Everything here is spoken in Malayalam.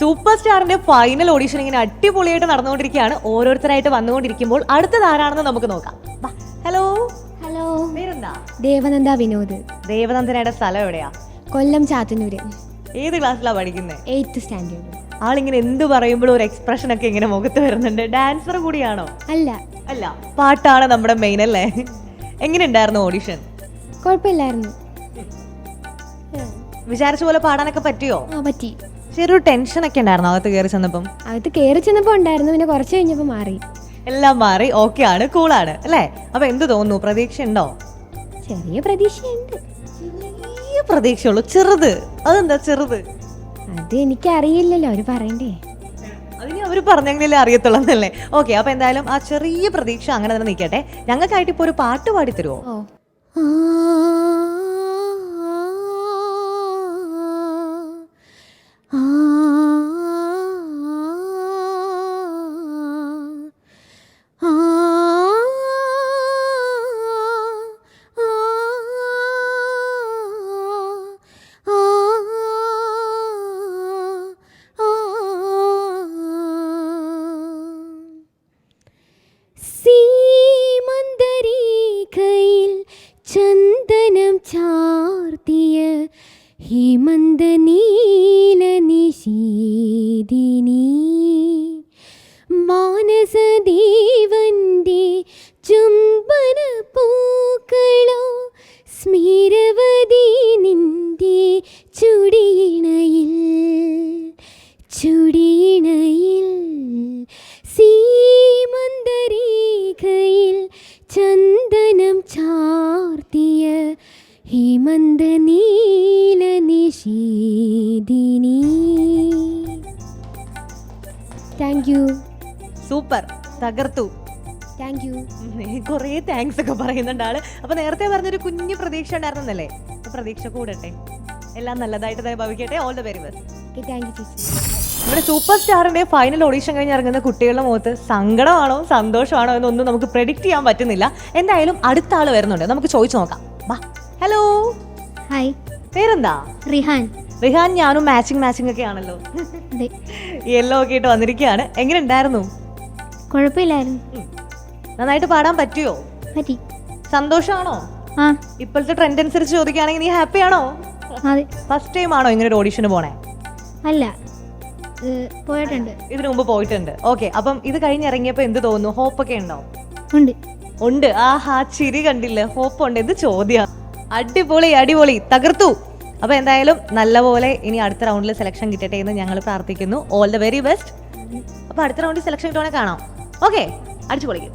സൂപ്പർ സ്റ്റാറിന്റെ ഫൈനൽ ഓഡിഷൻ ഇങ്ങനെ അടിപൊളിയായിട്ട് നടന്നുകൊണ്ടിരിക്കുകയാണ്. ഓരോരുത്തരായിട്ട് വന്നുകൊണ്ടിരിക്കുമ്പോൾ അടുത്തത് ആരാണെന്ന് നമുക്ക് നോക്കാം. ഹലോ. ഹലോ. പേരെന്താ? ദേവനന്ദ വിനോദ്. ദേവനന്ദനയുടെ സ്ഥലം എവിടെയാ? കൊല്ലം ചാത്തന്നൂര്. ഏത് ക്ലാസ്സിലാണ് പഠിക്കുന്നത് എയ്ത്ത് സ്റ്റാൻഡേർഡ്. ആളിങ്ങനെ എന്ത് പറയുമ്പോഴും ഒരു എക്സ്പ്രഷൻ ഒക്കെ ഇങ്ങനെ മുഖത്ത് വരുന്നുണ്ട്. ഡാൻസർ കൂടിയാണോ? അല്ല. അല്ല പാട്ടാണ് നമ്മുടെ മെയിൻ അല്ലേ? എങ്ങനെ ഉണ്ടായിരുന്നു ഓഡിഷൻ കുഴപ്പമില്ലായിരുന്നു. വിചാരിച്ച പോലെ പാടാനൊക്കെ പറ്റിയോ? ആ പറ്റി. ചെറിയൊരു ടെൻഷൻ ഒക്കെ ഉണ്ടായിരുന്നു? അകത്ത് കയറി ചെന്നപ്പം? അകത്ത് കയറി ചെന്നപ്പോൾ ഉണ്ടായിരുന്നു പിന്നെ കുറച്ച് കഴിഞ്ഞപ്പോൾ മാറി. എല്ലാം മാറി ഓക്കെ ആണ് കൂളാണ് അല്ലേ? അപ്പൊ എന്ത് തോന്നുന്നു? പ്രതീക്ഷ ഉണ്ടോ ചെറിയ പ്രതീക്ഷയുണ്ട്. ചെറിയ പ്രതീക്ഷയുള്ളൂ. ചെറുത്. അതെന്താ ചെറുത്? അത് എനിക്കറിയില്ലല്ലോ അവർ പറയണ്ടേ. അതിന് അവർ പറഞ്ഞെങ്കിലേ അറിയത്തുള്ളന്നല്ലേ ഓക്കെ അപ്പൊ എന്തായാലും ആ ചെറിയ പ്രതീക്ഷ അങ്ങനെ തന്നെ നിൽക്കട്ടെ. ഞങ്ങൾക്കായിട്ട് ഇപ്പൊ ഒരു പാട്ട് പാടി തരുമോ ഹിമന്ത നീല നിശീദിനി മാനസദേവന്റെ ചുംബന പൂക്കളോ സ്മീരവതി നിന്റെ ചുടിയിണയിൽ ചുടിയിണയിൽ സീമന്തരീഖയിൽ ചന്ദനം ചാർത്തിയ ഹിമന്ത താങ്ക് യു സൂപ്പർ തകർത്തു. താങ്ക് യു കുറേ താങ്ക്സ് ഒക്കെ പറയുന്നുണ്ട് ആൾ. അപ്പൊ നേരത്തെ പറഞ്ഞൊരു കുഞ്ഞു പ്രതീക്ഷ ഉണ്ടായിരുന്നല്ലേ? പ്രതീക്ഷ കൂടട്ടെ. എല്ലാം നല്ലതായിട്ട് തന്നെ ഭവിക്കട്ടെ. All the very best okay thank you ചേച്ചി. നമ്മുടെ സൂപ്പർ സ്റ്റാറിന്റെ ഫൈനൽ ഓഡീഷൻ കഴിഞ്ഞ് ഇറങ്ങുന്ന കുട്ടികളുടെ മുഖത്ത് സങ്കടമാണോ സന്തോഷമാണോ എന്നൊന്നും നമുക്ക് പ്രെഡിക്റ്റ് ചെയ്യാൻ പറ്റുന്നില്ല. എന്തായാലും അടുത്ത ആൾ വരുന്നുണ്ട്. നമുക്ക് ചോദിച്ചു നോക്കാം. ഹലോ ഹായ് പേരെന്താ? റിഹാൻ. റിഹാൻ ഞാനും മാച്ചിങ് മാച്ചിങ് ഒക്കെ ആണല്ലോ. യെല്ലോ ഒക്കെ ഇട്ട് വന്നിരിക്കുകയാണ് എങ്ങനെ ഉണ്ടായിരുന്നു? കുഴപ്പമില്ലായിരുന്നു. നന്നായിട്ട് പാടാൻ പറ്റിയോ? പറ്റി. സന്തോഷമാണോ? ഇപ്പോഴത്തെ ട്രെൻഡ് അനുസരിച്ച് ചോദിക്കുകയാണെങ്കിൽ നീ ഹാപ്പി ആണോ? ഫസ്റ്റ് ടൈം ആണോ ഇങ്ങനെ ഒരു ഓഡീഷന് പോണേ? അല്ല. പോയിട്ടുണ്ട്. ഇതിനു മുമ്പ് പോയിട്ടുണ്ട്. ഓക്കെ അപ്പം ഇത് കഴിഞ്ഞിറങ്ങിയപ്പോ എന്ത് തോന്നുന്നു? ഹോപ്പ് ഒക്കെ ഉണ്ടോ? ഉണ്ട്. ഉണ്ട്. ആഹാ ചിരി കണ്ടില്ല? ഹോപ്പ് ഉണ്ട്. എന്ത് ചോദ്യ? അടിപൊളി അടിപൊളി. തകർത്തു. അപ്പൊ എന്തായാലും നല്ലപോലെ ഇനി അടുത്ത റൗണ്ടിൽ സെലക്ഷൻ കിട്ടട്ടെ എന്ന് ഞങ്ങൾ പ്രാർത്ഥിക്കുന്നു. ഓൾ ദ വെരി ബെസ്റ്റ് അപ്പോൾ അടുത്ത റൗണ്ടിൽ സെലക്ഷൻ കിട്ടുവാണെങ്കിൽ കാണാം. ഓക്കെ അടിച്ചു പൊളിക്കും